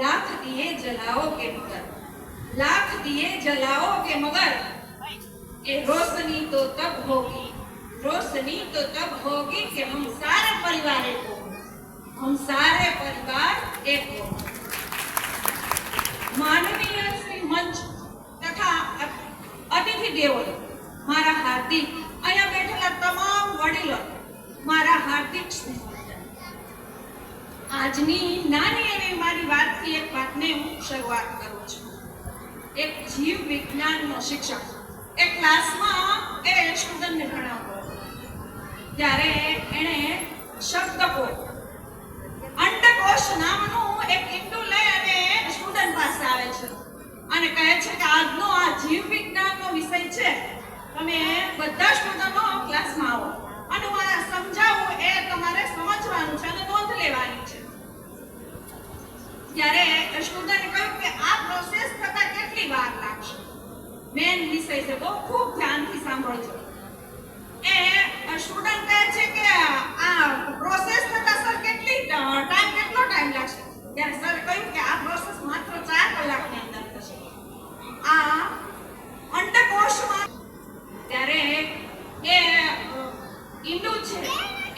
लाख दिए जलाओ के मगर लाख दिए जलाओ के मगर ये रोशनी तो तब होगी रोशनी तो तब होगी कि हम सारे परिवार एक हो हम सारे परिवार एक हो માનનીય શ્રી મંચ તથા અતિથિ દેવોને મારા હાર્દિક અહીંયા બેઠેલા તમામ વડીલો મારા હાર્દિક સ્નેહવંદન. આજની નાની એવી મારી વાતથી એક વાતને હું શરૂઆત કરું છું. એક જીવ વિજ્ઞાનનો શિક્ષક. એ ક્લાસમાં એ સ્ટુડન્ટને ભણાવતો. ત્યારે એણે શબ્દકો અંડકોશ નામનું એક ઈંડું લઈ અને સ્ટુડન્ટ પાસે આવે છે. અને કહે છે કે આજનો આ જીવ વિજ્ઞાનનો વિષય છે. તમે બધા સ્ટુડન્ટો ક્લાસમાં આવો. અને હું આ સ્ટુડન્ટે કહ્યું કે આ પ્રોસેસ થતા કેટલી વાર લાગશે? મેન વિષય છે, બહુ ખૂબ ધ્યાનથી સાંભળજો એ સ્ટુડન્ટ કહે છે કે આ પ્રોસેસ થતા સર કેટલી ટાઈમ કેટલો ટાઈમ લાગશે ત્યારે સર કહ્યું કે આ પ્રોસેસ માત્ર 4 કલાકની અંદર થશે આ અંડકોશમાં ત્યારે એ અ, ઈંડું છે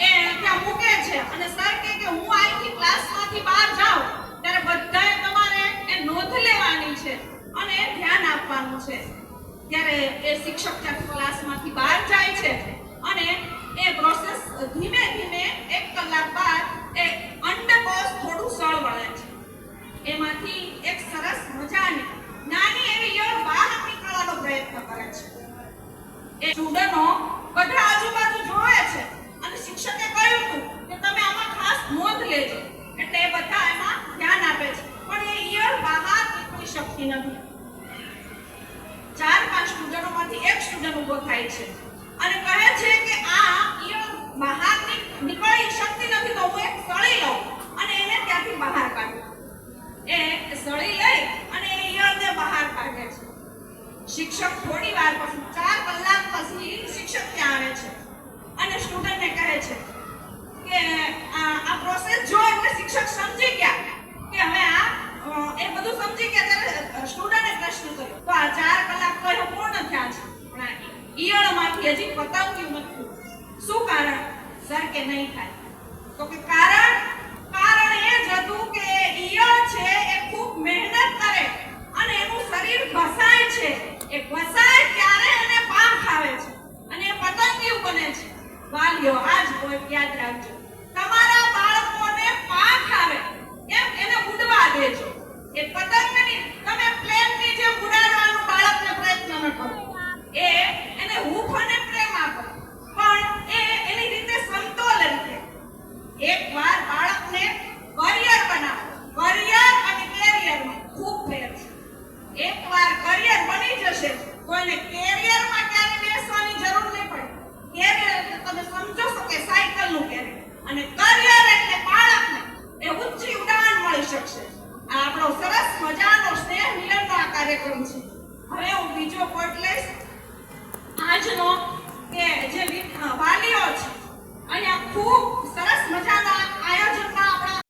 એ ત્યાં મૂકે છે અને સર કહે કે હું અહીંથી ક્લાસમાંથી બહાર જાઉં ત્યારે બધાએ તમારે એ નોંધ લેવાની છે અને ધ્યાન આપવાનું છે ત્યારે એ શિક્ષક ત્યાં ક્લાસમાંથી બહાર જાય છે અને એ પ્રોસેસ ધીમે ધીમે એક કલાક બાદ એ અંડકોષ થોડું સળવળે છે એમાંથી એક સરસ મજાની નાની એવી યળ બહાર નીકળવાનો પ્રયત્ન કરે છે એ સ્ટુડન્ટો બધા આજુબાજુ જોવે છે. અને શિક્ષકે કહ્યું હતું કે તમે આમાં ખાસ નોંધ લેજો. એટલે એ બધા એમાં ધ્યાન આપે છે. પણ એ ઈયર બહાર નીકળી શકતી નથી. ચાર પાંચ સ્ટુડન્ટોમાંથી એક સ્ટુડન્ટ ઊભો થાય છે. અને કહે છે કે આ ઈયર બહાર નીકળી શકતી નથી તો હું એક સળી લઉં અને એને ત્યાંથી બહાર કાઢું. એ સળી લઈ અને એ ઈયળને બહાર કાઢે છે. શિક્ષક થોડી વાર પછી ચાર કલાક પછી શિક્ષક ત્યાં આવે છે. અને સ્ટુડન્ટને કહે છે કે, આ પ્રોસેસ જો એટલે શિક્ષક સમજી ગયા, કે હવે આ એ બધું સમજી ગયા ત્યારે સ્ટુડન્ટે પ્રશ્ન કર્યો. તો આ ચાર કલાક તો એ પૂર્ણ થયા છે. પણ ઈયળમાંથી હજી પતાવ્યું નથી શું કારણ? સર કે નહીં થાય. તો કે કારણ એ જ હતું કે એ ઈયળ છે એ ખૂબ મહેનત કરે અને એનું શરીર ઘસાય છે એ ઘસાય ત્યારે એને પાંખ આવે છે અને એ પતંગિયું બને છે વાલીઓ આજ પોઈન્ટ યાદ રાખજો. તમારા બાળકોને પાંખ આવે. એમ એને ઉડવા દેજો. એ પતંગની શકશે આ આપણો સરસ મજાનો સ્નેહ મિલનનો આ કાર્યક્રમ છે. હવે હું બીજો કોટ લઈશ. આજનો કે જે વાલીઓ છે. અહીંયા ખૂબ સરસ મજાના આયા